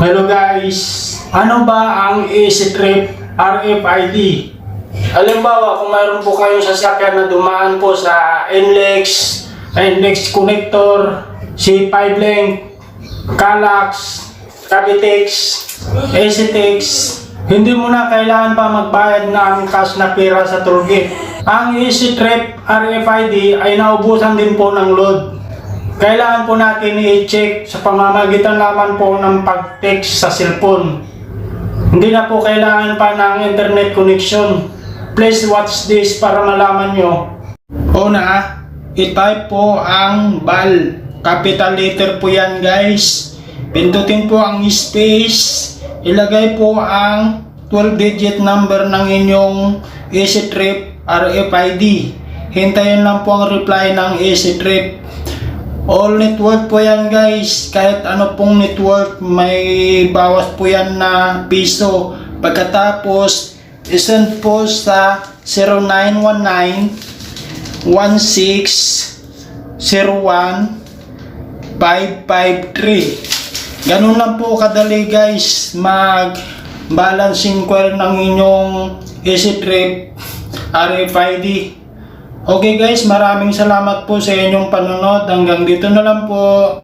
Hello guys! Ano ba ang Easy Trip RFID? Halimbawa, kung mayroon po kayong sasakyan na dumaan po sa NLEX, NLEX Connector, C5 Link, Calax, Cavitex, Acitex, hindi mo na kailangan pa magbayad ng cash na pera sa tollgate. Ang Easy Trip RFID ay naubusan din po ng load. Kailangan po natin i-check sa pamamagitan naman po ng pag-text sa cellphone. Hindi na po kailangan pa ng internet connection. Please watch this para malaman nyo. Una, i-type po ang BAL. Capital letter po yan guys. Pindutin po ang space. Ilagay po ang 12-digit number ng inyong EasyTrip RFID. Hintayin lang po ang reply ng EasyTrip. All network po yan guys. Kahit ano pong network, may bawas po yan na piso. Pagkatapos, isend po sa 0919 16 01 553. Ganun lang po kadali guys mag balancing coil ng inyong Easy Trip RFID. Okay guys, maraming salamat po sa inyong panonood. Hanggang dito na lang po.